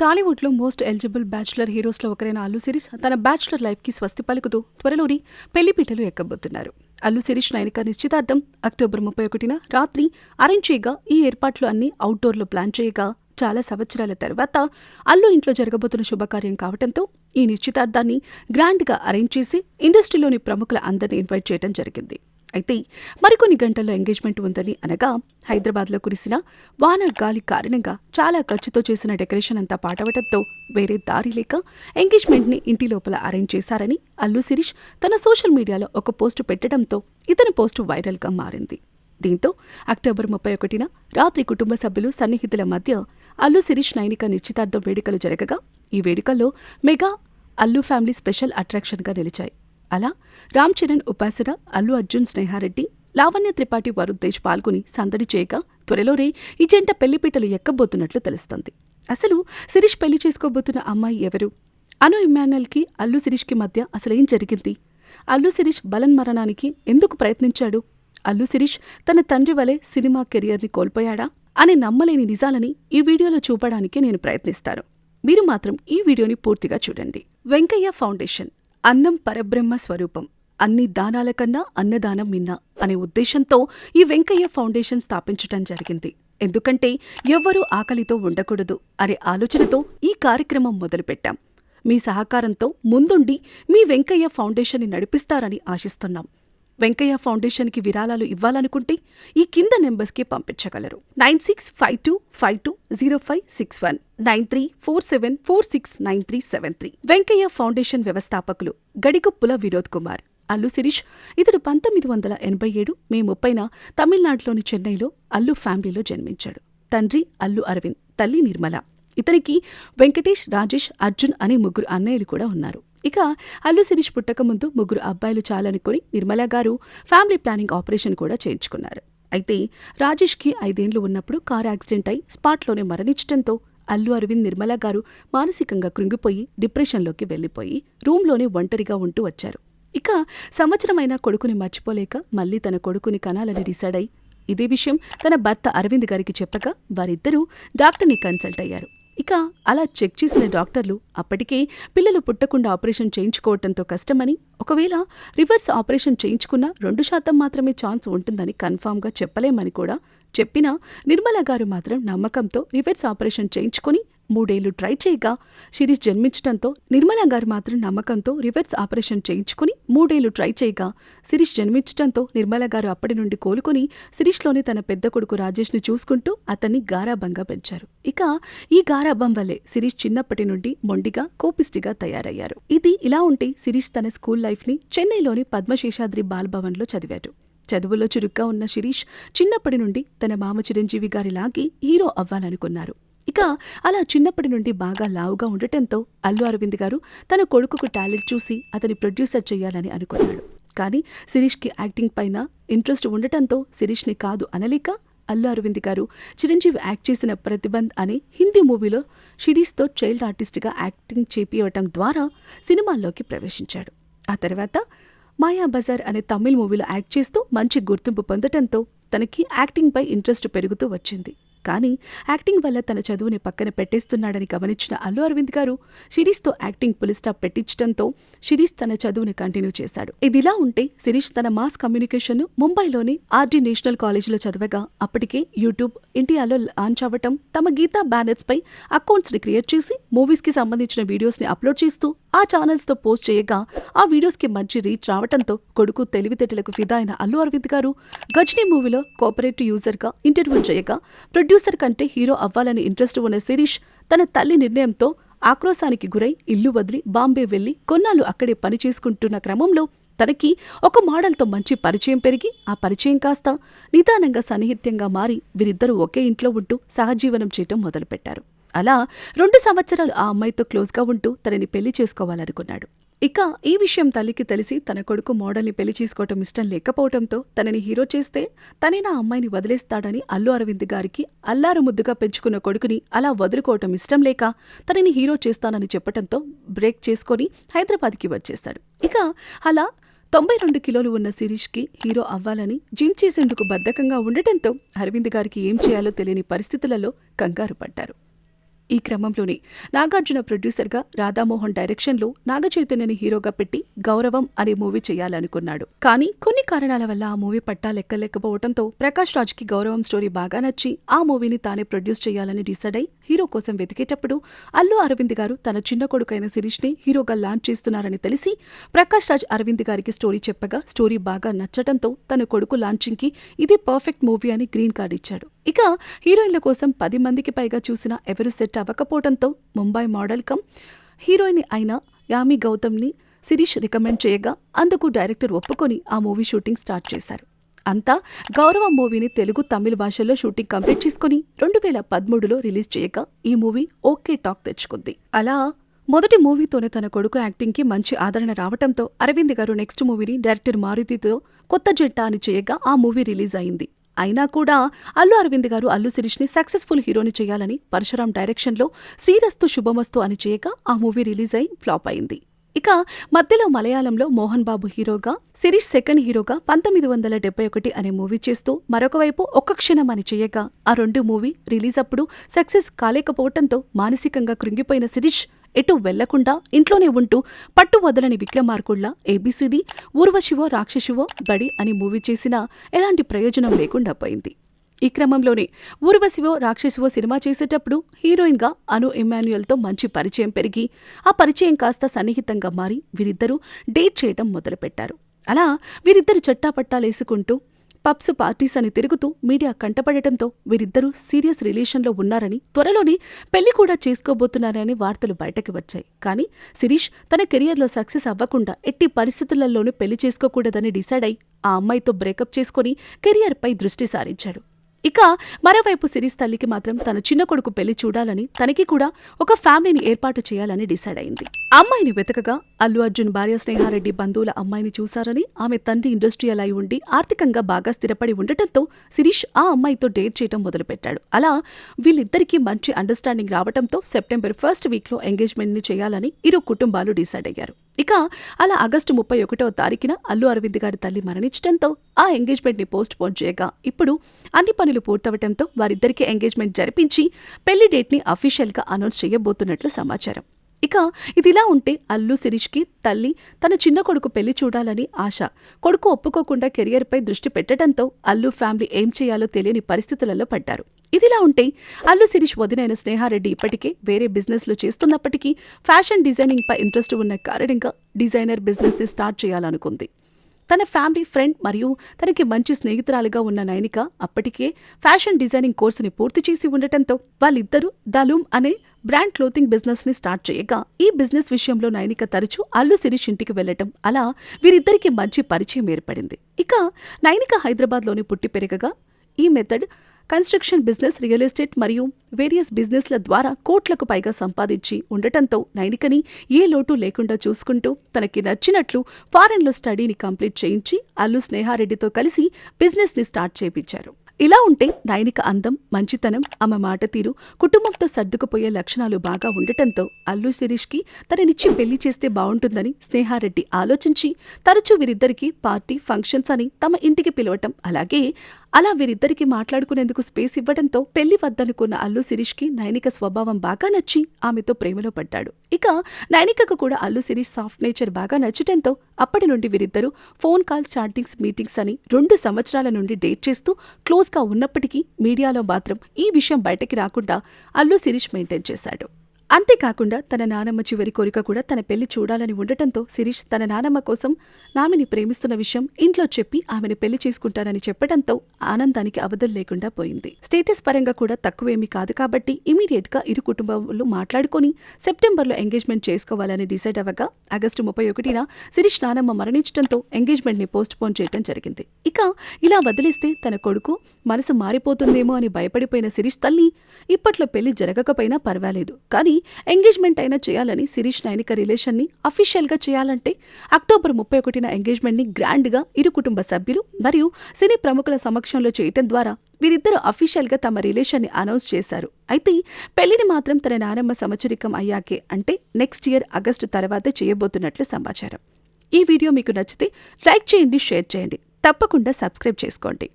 టాలీవుడ్లో most eligible bachelor హీరోస్లో ఒకరైన అల్లు శిరీష్ తన బ్యాచులర్ లైఫ్కి స్వస్తి పలుకుతూ త్వరలోని పెళ్ళిపీటలు ఎక్కబోతున్నారు. అల్లు శిరీష్ నైనిక నిశ్చితార్థం అక్టోబర్ ముప్పై ఒకటిన రాత్రి అరేంజ్ చేయగా ఈ ఏర్పాట్లు అన్ని అవుట్డోర్లో ప్లాన్ చేయగా చాలా సంవత్సరాల తర్వాత అల్లు ఇంట్లో జరగబోతున్న శుభకార్యం కావడంతో ఈ నిశ్చితార్థాన్ని గ్రాండ్గా అరేంజ్ చేసి ఇండస్ట్రీలోని ప్రముఖుల అందరినీ ఇన్వైట్ చేయడం జరిగింది. అయితే మరికొన్ని గంటల్లో ఎంగేజ్మెంట్ ఉందని అనగా హైదరాబాద్లో కురిసిన వాన గాలి కారణంగా చాలా ఖర్చుతో చేసిన డెకరేషన్ అంతా పాటవటంతో వేరే దారి లేక ఎంగేజ్మెంట్ని ఇంటి లోపల అరేంజ్ చేశారని అల్లు శిరీష్ తన సోషల్ మీడియాలో ఒక పోస్టు పెట్టడంతో ఇతని పోస్టు వైరల్గా మారింది. దీంతో అక్టోబర్ ముప్పై ఒకటిన రాత్రి కుటుంబ సభ్యులు సన్నిహితుల మధ్య అల్లు శిరీష్ నైనిక నిశ్చితార్థం వేడుకలు జరగగా ఈ వేడుకల్లో మెగా అల్లు ఫ్యామిలీ స్పెషల్ అట్రాక్షన్గా నిలిచాయి. అలా రామ్ చరణ్ ఉపాసన అల్లు అర్జున్ స్నేహారెడ్డి లావణ్య త్రిపాఠి వరుణ్ తేజ్ పాల్గొని సందడి చేయగా త్వరలోనే ఈ జంట పెళ్ళిపీటలు ఎక్కబోతున్నట్లు తెలుస్తోంది. అసలు శిరీష్ పెళ్ళి చేసుకోబోతున్న అమ్మాయి ఎవరు? అను ఇమ్మానుయల్కి అల్లు శిరీష్కి మధ్య అసలేం జరిగింది? అల్లు శిరీష్ బలన్ మరణానికి ఎందుకు ప్రయత్నించాడు? అల్లు శిరీష్ తన తండ్రి వలె సినిమా కెరియర్ని కోల్పోయాడా? అని నమ్మలేని నిజాలని ఈ వీడియోలో చూపడానికి నేను ప్రయత్నిస్తాను. మీరు మాత్రం ఈ వీడియోని పూర్తిగా చూడండి. వెంకయ్య ఫౌండేషన్ అన్నం పరబ్రహ్మ స్వరూపం. అన్ని దానాల కన్నా అన్నదానం మిన్న అనే ఉద్దేశంతో ఈ వెంకయ్య ఫౌండేషన్ స్థాపించటం జరిగింది. ఎందుకంటే ఎవ్వరూ ఆకలితో ఉండకూడదు అనే ఆలోచనతో ఈ కార్యక్రమం మొదలుపెట్టాం. మీ సహకారంతో ముందుండి మీ వెంకయ్య ఫౌండేషన్ని నడిపిస్తారని ఆశిస్తున్నాం. వెంకయ్య ఫౌండేషన్కి విరాళాలు ఇవ్వాలనుకుంటే ఈ కింద నెంబర్స్కి పంపించగలరు. Nine six five two five two zero five six one nine three four seven four six nine three seven three. Venkayya foundation వ్యవస్థాపకులు గడిగుప్పుల వినోద్ కుమార్. అల్లు శిరీష్ ఇతడు పంతొమ్మిది వందల ఎనభై ఏడు మే ముప్పైన తమిళనాడులోని చెన్నైలో అల్లు ఫ్యామిలీలో జన్మించాడు. తండ్రి అల్లు అరవింద్ తల్లి నిర్మల. ఇతనికి వెంకటేష్ రాజేష్ అర్జున్ అనే ముగ్గురు అన్నయ్యలు కూడా ఉన్నారు. ఇక అల్లు శిరీష్ పుట్టకముందు ముగ్గురు అబ్బాయిలు చాలనుకొని నిర్మల గారు ఫ్యామిలీ ప్లానింగ్ ఆపరేషన్ కూడా చేయించుకున్నారు. అయితే రాజేష్కి ఐదేండ్లు ఉన్నప్పుడు కారు యాక్సిడెంట్ అయి స్పాట్లోనే మరణించడంతో అల్లు అరవింద్ నిర్మల గారు మానసికంగా కృంగిపోయి డిప్రెషన్లోకి వెళ్ళిపోయి రూంలోనే ఒంటరిగా ఉంటూ వచ్చారు. ఇక సంవత్సరమైన కొడుకుని మర్చిపోలేక మళ్ళీ తన కొడుకుని కనాలని డిసైడ్ అయి ఇదే విషయం తన భర్త అరవింద్ గారికి చెప్పగా వారిద్దరూ డాక్టర్ని కన్సల్ట్ అయ్యారు. ఇక అలా చెక్ చేసిన డాక్టర్లు అప్పటికే పిల్లలు పుట్టకుండా ఆపరేషన్ చేయించుకోవటంతో కష్టమని ఒకవేళ రివర్స్ ఆపరేషన్ చేయించుకున్నా రెండు శాతం మాత్రమే ఛాన్స్ ఉంటుందని కన్ఫామ్గా చెప్పలేమని కూడా చెప్పినా నిర్మల గారు మాత్రం నమ్మకంతో రివర్స్ ఆపరేషన్ చేయించుకుని మూడేళ్ళు ట్రై చేయగా శిరీష్ జన్మించడంతో నిర్మల గారు మాత్రం నమ్మకంతో రివర్స్ ఆపరేషన్ చేయించుకుని మూడేళ్ళు ట్రై చేయగా శిరీష్ జన్మించడంతో నిర్మల గారు అప్పటి నుండి కోలుకొని శిరీష్లోని తన పెద్ద కొడుకు రాజేష్ని చూసుకుంటూ అతన్ని గారాభంగా పెంచారు. ఇక ఈ గారాభం వల్లే శిరీష్ చిన్నప్పటి నుండి మొండిగా కోపిస్టిగా తయారయ్యారు. ఇది ఇలా ఉంటే శిరీష్ తన స్కూల్ లైఫ్ని చెన్నైలోని పద్మశేషాద్రి బాల్భవన్లో చదివాడు. చదువులో చురుగ్గా ఉన్న శిరీష్ చిన్నప్పటి నుండి తన మామ చిరంజీవి గారిలాగే హీరో అవ్వాలనుకున్నారు. ఇక అలా చిన్నప్పటి నుండి బాగా లావుగా ఉండటంతో అల్లు అరవింద్ గారు తన కొడుకుకు టాలెంట్ చూసి అతని ప్రొడ్యూసర్ చేయాలని అనుకున్నాడు. కానీ శిరీష్కి యాక్టింగ్ పైన ఇంట్రెస్ట్ ఉండటంతో శిరీష్ని కాదు అనలేక అల్లు అరవింద్ గారు చిరంజీవి యాక్ట్ చేసిన ప్రతిబంధ్ అనే హిందీ మూవీలో శిరీష్తో చైల్డ్ ఆర్టిస్ట్గా యాక్టింగ్ చేపియటం ద్వారా సినిమాల్లోకి ప్రవేశించాడు. ఆ తర్వాత మాయా బజార్ అనే తమిళ్ మూవీలో యాక్ట్ చేస్తూ మంచి గుర్తింపు పొందటంతో తనకి యాక్టింగ్పై ఇంట్రెస్ట్ పెరుగుతూ వచ్చింది. కానీ యాక్టింగ్ వల్ల తన చదువుని పక్కన పెట్టేస్తున్నాడని గమనించిన అల్లు అరవింద్ గారు శిరీష్తో యాక్టింగ్ పులిస్టాప్ పెట్టించడంతో శిరీష్ తన చదువుని కంటిన్యూ చేశాడు. ఇదిలా ఉంటే శిరీష్ తన మాస్ కమ్యూనికేషన్ ముంబైలోని ఆర్డీ నేషనల్ కాలేజీలో చదవగా అప్పటికే యూట్యూబ్ ఇండియాలో లాంచ్ అవ్వటం తమ గీతా బ్యానర్స్ పై అకౌంట్స్ని క్రియేట్ చేసి మూవీస్కి సంబంధించిన వీడియోస్ని అప్లోడ్ చేస్తూ ఆ ఛానల్స్తో పోస్ట్ చేయగా ఆ వీడియోస్కి మంచి రీచ్ రావడంతో కొడుకు తెలివితేటలకు ఫిదా అయిన అల్లు అరవింద్ గారు గజనీ మూవీలో కోఆపరేటివ్ యూజర్గా ఇంటర్వ్యూ చేయగా ప్రొడ్యూసర్ కంటే హీరో అవ్వాలని ఇంట్రెస్ట్ ఉన్న శిరీష్ తన తల్లి నిర్ణయంతో ఆక్రోశానికి గురై ఇల్లు వదిలి బాంబే వెళ్ళి కొన్నాళ్ళు అక్కడే పని చేసుకుంటున్న క్రమంలో తనకి ఒక మోడల్తో మంచి పరిచయం పెరిగి ఆ పరిచయం కాస్త నిదానంగా సన్నిహిత్యంగా మారి వీరిద్దరూ ఒకే ఇంట్లో ఉంటూ సహజీవనం చేయటం మొదలుపెట్టారు. అలా రెండు సంవత్సరాలు ఆ అమ్మాయితో క్లోజ్గా ఉంటూ తనని పెళ్ళి చేసుకోవాలనుకున్నాడు. ఇక ఈ విషయం తల్లికి తెలిసి తన కొడుకు మోడల్ని పెళ్ళి చేసుకోవటం ఇష్టం లేకపోవడంతో తనని హీరో చేస్తే తనే నా అమ్మాయిని వదిలేస్తాడని అల్లు అరవింద్ గారికి అల్లారు ముద్దుగా పెంచుకున్న కొడుకుని అలా వదులుకోవటం ఇష్టం లేక తనని హీరో చేస్తానని చెప్పటంతో బ్రేక్ చేసుకొని హైదరాబాద్కి వచ్చేశాడు. ఇక అలా తొంభై రెండు కిలోలు ఉన్న శిరీష్కి హీరో అవ్వాలని జిమ్ చేసేందుకు బద్ధకంగా ఉండటంతో అరవింద్ గారికి ఏం చేయాలో తెలియని పరిస్థితులలో కంగారు పడ్డారు. ఈ క్రమంలోనే నాగార్జున ప్రొడ్యూసర్గా రాధామోహన్ డైరెక్షన్లో నాగచైతన్యని హీరోగా పెట్టి గౌరవం అనే మూవీ చేయాలనుకున్నాడు. కానీ కొన్ని కారణాల వల్ల ఆ మూవీ పట్టా లెక్కలేకపోవడంతో ప్రకాష్ రాజ్కి గౌరవం స్టోరీ బాగా నచ్చి ఆ మూవీని తానే ప్రొడ్యూస్ చేయాలని డిసైడ్ అయి హీరో కోసం వెతికేటప్పుడు అల్లు అరవింద్ గారు తన చిన్న కొడుకైన శిరీష్ని హీరోగా లాంచ్ చేస్తున్నారని తెలిసి ప్రకాష్ రాజ్ అరవింద్ గారికి స్టోరీ చెప్పగా స్టోరీ బాగా నచ్చటంతో తన కొడుకు లాంచింగ్కి ఇది పర్ఫెక్ట్ మూవీ అని గ్రీన్ కార్డ్ ఇచ్చాడు. ఇక హీరోయిన్ల కోసం పది మందికి పైగా చూసిన ఎవరు set అవ్వకపోవడంతో Mumbai model come heroine Yami Yami గౌతమ్ని Sirish recommend చేయగా అందుకు డైరెక్టర్ ఒప్పుకొని ఆ మూవీ షూటింగ్ స్టార్ట్ చేశారు. అంతా గౌరవ మూవీని తెలుగు తమిళ భాషల్లో షూటింగ్ కంప్లీట్ చేసుకుని రెండు వేల పదమూడులో రిలీజ్ చేయగా ఈ మూవీ ఓకే టాక్ తెచ్చుకుంది. అలా మొదటి మూవీతోనే తన కొడుకు యాక్టింగ్కి మంచి ఆదరణ రావడంతో అరవింద్ గారు నెక్స్ట్ మూవీని డైరెక్టర్ మారుతితో కొత్త జంట అని చేయగా ఆ మూవీ రిలీజ్ అయింది. అయినా కూడా అల్లు అరవింద్ గారు అల్లు శిరీష్ని సక్సెస్ఫుల్ హీరోని చేయాలని పరశురాం డైరెక్షన్లో శ్రీరస్తు శుభమస్తు అని చేయక ఆ మూవీ రిలీజ్ అయి ఫ్లాప్ అయింది. ఇక మధ్యలో మలయాళంలో మోహన్ బాబు హీరోగా సిరీష్ సెకండ్ హీరోగా పంతొమ్మిది వందల డెబ్బై ఒకటి అనే మూవీ చేస్తూ మరొకవైపు ఒక్క క్షణం అని చేయగా ఆ రెండు మూవీ రిలీజ్ అప్పుడు సక్సెస్ కాలేకపోవటంతో మానసికంగా కృంగిపోయిన సిరీష్ ఎటు వెళ్ళకుండా ఇంట్లోనే ఉంటూ పట్టు వదలని విక్రమార్కుళ్ళ ఏబిసిడి ఊర్వశివో రాక్షసివో బడి అని మూవీ చేసినా ఎలాంటి ప్రయోజనం లేకుండా పోయింది. ఈ క్రమంలోనే ఊర్వశివో రాక్షసివో సినిమా చేసేటప్పుడు హీరోయిన్గా అను ఇమాన్యుయల్తో మంచి పరిచయం పెరిగి ఆ పరిచయం కాస్త సన్నిహితంగా మారి వీరిద్దరూ డేట్ చేయడం మొదలుపెట్టారు. అలా వీరిద్దరు చట్టాపట్టాలేసుకుంటూ పబ్స్ పార్టీస్ అని తిరుగుతూ మీడియా కంటపడటంతో వీరిద్దరూ సీరియస్ రిలేషన్లో ఉన్నారని త్వరలోనే పెళ్ళి కూడా చేసుకోబోతున్నారని వార్తలు బయటకు వచ్చాయి. కానీ శిరీష్ తన కెరియర్లో సక్సెస్ అవ్వకుండా ఎట్టి పరిస్థితులలోనూ పెళ్ళి చేసుకోకూడదని డిసైడ్ అయి ఆ అమ్మాయితో బ్రేకప్ చేసుకుని కెరియర్పై దృష్టి సారించాడు. ఇక మరోవైపు సిరీస్ తల్లికి మాత్రం తన చిన్న కొడుకు పెళ్ళి చూడాలని తనకి కూడా ఒక ఫ్యామిలీని ఏర్పాటు చేయాలని డిసైడ్ అయింది. అమ్మాయిని వెతకగా అల్లు అర్జున్ భార్య స్నేహారెడ్డి బంధువుల అమ్మాయిని చూశారని ఆమె తండ్రి ఇండస్ట్రియల్ అయి ఉండి ఆర్థికంగా బాగా స్థిరపడి ఉండటంతో శిరీష్ ఆ అమ్మాయితో డేట్ చేయడం మొదలుపెట్టాడు. అలా వీళ్ళిద్దరికీ మంచి అండర్స్టాండింగ్ రావడంతో సెప్టెంబర్ ఫస్ట్ వీక్లో ఎంగేజ్మెంట్ని చేయాలని ఇరు కుటుంబాలు డిసైడ్ అయ్యారు. ఇక అలా ఆగస్టు ముప్పై ఒకటవ తారీఖున అల్లు అరవింద్ గారి తల్లి మరణించడంతో ఆ ఎంగేజ్మెంట్ని పోస్ట్ పోన్ చేయగా ఇప్పుడు అన్ని పనులు పూర్తవటంతో వారిద్దరికీ ఎంగేజ్మెంట్ జరిపించి పెళ్ళి డేట్ని అఫీషియల్గా అనౌన్స్ చేయబోతున్నట్లు సమాచారం. ఇక ఇదిలా ఉంటే అల్లు శిరీష్కి తల్లి తన చిన్న కొడుకు పెళ్ళి చూడాలని ఆశ. కొడుకు ఒప్పుకోకుండా కెరియర్పై దృష్టి పెట్టడంతో అల్లు ఫ్యామిలీ ఏం చేయాలో తెలియని పరిస్థితులలో పడ్డారు. ఇదిలా ఉంటే అల్లు శిరీష్ వదినైన స్నేహారెడ్డి ఇప్పటికే వేరే బిజినెస్లు చేస్తున్నప్పటికీ ఫ్యాషన్ డిజైనింగ్ పై ఇంట్రెస్ట్ ఉన్న కారణంగా డిజైనర్ బిజినెస్ని స్టార్ట్ చేయాలనుకుంది. తన ఫ్యామిలీ ఫ్రెండ్ మరియు తనకి మంచి స్నేహితురాలుగా ఉన్న నైనిక అప్పటికే ఫ్యాషన్ డిజైనింగ్ కోర్సుని పూర్తి చేసి ఉండటంతో వాళ్ళిద్దరూ దలూమ్ అనే బ్రాండ్ క్లోతింగ్ బిజినెస్ని స్టార్ట్ చేయగా ఈ బిజినెస్ విషయంలో నైనిక తరచూ అల్లు శిరీష్ ఇంటికి వెళ్ళటం అలా వీరిద్దరికీ మంచి పరిచయం ఏర్పడింది. ఇక నైనిక హైదరాబాద్లోని పుట్టి పెరగగా ఈ method construction business real estate మరియు వేరియస్ బిజినెస్ల ద్వారా కోట్లకు పైగా సంపాదించి ఉండటంతో నైనికని ఏ లోటు లేకుండా చూసుకుంటూ తనకి నచ్చినట్లు ఫారెన్లో స్టడీని కంప్లీట్ చేయించి అల్లు స్నేహారెడ్డితో కలిసి బిజినెస్ని స్టార్ట్ చేయించారు ఇలా ఉంటే నైనిక అందం మంచితనం ఆమె మాట తీరు కుటుంబంతో సర్దుకుపోయే లక్షణాలు బాగా ఉండటంతో అల్లు శిరీష్కి తననిచ్చి పెళ్ళి చేస్తే బావుంటుందని స్నేహారెడ్డి ఆలోచించి తరచూ వీరిద్దరికీ పార్టీ ఫంక్షన్స్ అని తమ ఇంటికి పిలవటం అలాగే అలా వీరిద్దరికి మాట్లాడుకునేందుకు స్పేస్ ఇవ్వడంతో పెళ్ళి వద్దనుకున్న అల్లు శిరీష్కి నైనిక స్వభావం బాగా నచ్చి ఆమెతో ప్రేమలో పడ్డాడు. ఇక నైనికకు కూడా అల్లు శిరీష్ సాఫ్ట్ నేచర్ బాగా నచ్చటంతో అప్పటి నుండి వీరిద్దరూ ఫోన్ కాల్స్ చాటింగ్స్ మీటింగ్స్ అని రెండు సంవత్సరాల నుండి డేట్ చేస్తూ క్లోజ్గా ఉన్నప్పటికీ మీడియాలో మాత్రం ఈ విషయం బయటకి రాకుండా అల్లు శిరీష్ మెయింటైన్ చేశాడు. అంతేకాకుండా తన నానమ్మ చివరి కోరిక కూడా తన పెళ్ళి చూడాలని ఉండటంతో శిరీష్ తన నానమ్మ కోసం నామిని ప్రేమిస్తున్న విషయం ఇంట్లో చెప్పి ఆమెను పెళ్ళి చేసుకుంటానని చెప్పడంతో ఆనందానికి అవధులు లేకుండా పోయింది. స్టేటస్ పరంగా కూడా తక్కువేమీ కాదు కాబట్టి ఇమీడియట్గా ఇరు కుటుంబాలు మాట్లాడుకొని సెప్టెంబర్లో ఎంగేజ్మెంట్ చేసుకోవాలని డిసైడ్ అవ్వగా ఆగస్టు ముప్పై ఒకటిన శిరీష్ నానమ్మ మరణించడంతో ఎంగేజ్మెంట్ని పోస్ట్ పోన్ చేయడం జరిగింది. ఇక ఇలా వదిలేస్తే తన కొడుకు మనసు మారిపోతుందేమో అని భయపడిపోయిన శిరీష్ తల్లి ఇప్పట్లో పెళ్ళి జరగకపోయినా పర్వాలేదు. కానీ ఎంగేజ్మెంట్ అయినా చేయాలని శిరీష్ నైనిక రిలేషన్ని అఫీషియల్గా అఫీషియల్గా చేయాలంటే అక్టోబర్ ముప్పై ఒకటిన ఎంగేజ్మెంట్ని గ్రాండ్గా ఇరు కుటుంబ సభ్యులు మరియు సినీ ప్రముఖుల సమక్షంలో చేయటం ద్వారా వీరిద్దరూ అఫీషియల్గా తమ రిలేషన్ని అనౌన్స్ చేశారు. అయితే పెళ్ళిని మాత్రం తన నానమ్మ సంవత్సరికం అయ్యాకే అంటే నెక్స్ట్ ఇయర్ ఆగస్టు తర్వాత చేయబోతున్నట్లు సమాచారం. ఈ వీడియో మీకు నచ్చితే లైక్ చేయండి షేర్ చేయండి. తప్పకుండా సబ్స్క్రైబ్ చేసుకోండి.